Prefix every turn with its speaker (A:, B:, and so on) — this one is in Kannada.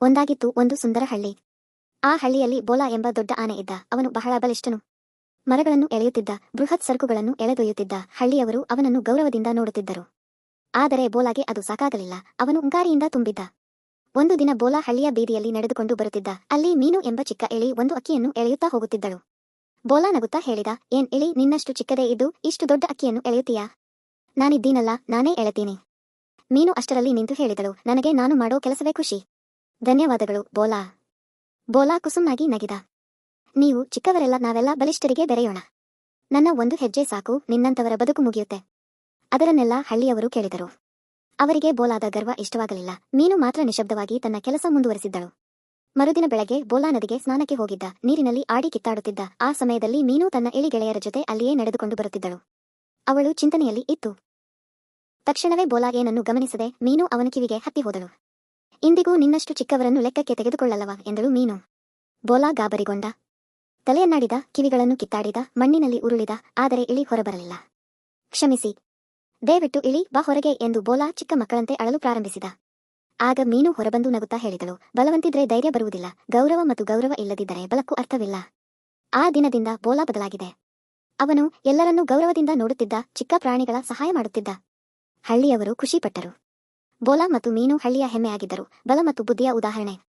A: ಒಂದಾಗಿತ್ತು ಒಂದು ಸುಂದರ ಹಳ್ಳಿ. ಆ ಹಳ್ಳಿಯಲ್ಲಿ ಬೋಲಾ ಎಂಬ ದೊಡ್ಡ ಆನೆ ಇದ್ದ. ಅವನು ಬಹಳ ಬಲಿಷ್ಠನು. ಮರಗಳನ್ನು ಎಳೆಯುತ್ತಿದ್ದ, ಬೃಹತ್ ಸರಕುಗಳನ್ನು ಎಳೆದೊಯ್ಯುತ್ತಿದ್ದ ಹಳ್ಳಿಯವರು ಅವನನ್ನು ಗೌರವದಿಂದ ನೋಡುತ್ತಿದ್ದರು. ಆದರೆ ಬೋಲಾಗೆ ಅದು ಸಾಕಾಗಲಿಲ್ಲ. ಅವನು ಉಂಗಾರಿಯಿಂದ ತುಂಬಿದ್ದ. ಒಂದು ದಿನ ಬೋಲಾ ಹಳ್ಳಿಯ ಬೀದಿಯಲ್ಲಿ ನಡೆದುಕೊಂಡು ಬರುತ್ತಿದ್ದ. ಅಲ್ಲಿ ಮೀನು ಎಂಬ ಚಿಕ್ಕ ಎಳಿ ಒಂದು ಅಕ್ಕಿಯನ್ನು ಎಳೆಯುತ್ತಾ ಹೋಗುತ್ತಿದ್ದಳು. ಬೋಲಾ ನಗುತ್ತಾ ಹೇಳಿದ, ಏನ್ ಎಳಿ, ನಿನ್ನಷ್ಟು ಚಿಕ್ಕದೇ ಇದ್ದು ಇಷ್ಟು ದೊಡ್ಡ ಅಕ್ಕಿಯನ್ನು ಎಳೆಯುತ್ತೀಯಾ? ನಾನಿದ್ದೀನಲ್ಲ, ನಾನೇ ಎಳೆತೀನಿ. ಮೀನು ಅಷ್ಟರಲ್ಲಿ ನಿಂತು ಹೇಳಿದಳು, ನನಗೆ ನಾನು ಮಾಡೋ ಕೆಲಸವೇ ಖುಷಿ. ಧನ್ಯವಾದಗಳು, ಬೋಲಾ. ಬೋಲಾ ಕುಸುಮ್ನಾಗಿ ನಗಿದ. ನೀವು ಚಿಕ್ಕವರೆಲ್ಲ ನಾವೆಲ್ಲ ಬಲಿಷ್ಠರಿಗೆ ಬೆರೆಯೋಣ. ನನ್ನ ಒಂದು ಹೆಜ್ಜೆ ಸಾಕು ನಿನ್ನಂತವರ ಬದುಕು ಮುಗಿಯುತ್ತೆ. ಅದರನ್ನೆಲ್ಲ ಹಳ್ಳಿಯವರು ಕೇಳಿದರು. ಅವರಿಗೆ ಬೋಲಾದ ಗರ್ವ ಇಷ್ಟವಾಗಲಿಲ್ಲ. ಮೀನು ಮಾತ್ರ ನಿಶಬ್ದವಾಗಿ ತನ್ನ ಕೆಲಸ ಮುಂದುವರೆಸಿದ್ದಳು. ಮರುದಿನ ಬೆಳಗ್ಗೆ ಬೋಲಾ ನದಿಗೆ ಸ್ನಾನಕ್ಕೆ ಹೋಗಿದ್ದ. ನೀರಿನಲ್ಲಿ ಆಡಿ ಕಿತ್ತಾಡುತ್ತಿದ್ದ. ಆ ಸಮಯದಲ್ಲಿ ಮೀನು ತನ್ನ ಇಳಿ ಗೆಳೆಯರ ಜೊತೆ ಅಲ್ಲಿಯೇ ನಡೆದುಕೊಂಡು ಬರುತ್ತಿದ್ದಳು. ಅವಳು ಚಿಂತನೆಯಲ್ಲಿ ಇತ್ತು. ತಕ್ಷಣವೇ ಬೋಲಾಗೆ ಏನನ್ನು ಗಮನಿಸದೆ ಮೀನು ಅವನ ಕಿವಿಗೆ ಹತ್ತಿ ಹೋದಳು. ಇಂದಿಗೂ ನಿನ್ನಷ್ಟು ಚಿಕ್ಕವರನ್ನು ಲೆಕ್ಕಕ್ಕೆ ತೆಗೆದುಕೊಳ್ಳಲ್ಲವ ಎಂದಳು ಮೀನು. ಬೋಲಾ ಗಾಬರಿಗೊಂಡ. ತಲೆಯನ್ನಾಡಿದ, ಕಿವಿಗಳನ್ನು ಕಿತ್ತಾಡಿದ, ಮಣ್ಣಿನಲ್ಲಿ ಉರುಳಿದ, ಆದರೆ ಇಳಿ ಹೊರಬರಲಿಲ್ಲ. ಕ್ಷಮಿಸಿ. ದಯವಿಟ್ಟು ಇಳಿ, ಬಾ ಹೊರಗೆ ಎಂದು ಬೋಲಾ ಚಿಕ್ಕ ಮಕ್ಕಳಂತೆ ಅಳಲು ಪ್ರಾರಂಭಿಸಿದ. ಆಗ ಮೀನು ಹೊರಬಂದು ನಗುತ್ತಾ ಹೇಳಿದಳು, ಬಲವಂತಿದ್ರೆ ಧೈರ್ಯ ಬರುವುದಿಲ್ಲ, ಗೌರವ ಮತ್ತು ಗೌರವ ಇಲ್ಲದಿದ್ದರೆ ಬಲಕ್ಕೂ ಅರ್ಥವಿಲ್ಲ. ಆ ದಿನದಿಂದ ಬೋಲಾ ಬದಲಾಗಿದೆ. ಅವನು ಎಲ್ಲರನ್ನೂ ಗೌರವದಿಂದ ನೋಡುತ್ತಿದ್ದ ಚಿಕ್ಕ ಪ್ರಾಣಿಗಳ ಸಹಾಯ ಮಾಡುತ್ತಿದ್ದ. ಹಳ್ಳಿಯವರು ಖುಷಿಪಟ್ಟರು. ಬೋಲಾ ಮತ್ತು ಮೀನು ಹಳ್ಳಿಯ ಹೆಮ್ಮೆಯಾಗಿದ್ದರು. ಬಲ ಮತ್ತು ಬುದ್ಧಿಯ ಉದಾಹರಣೆ.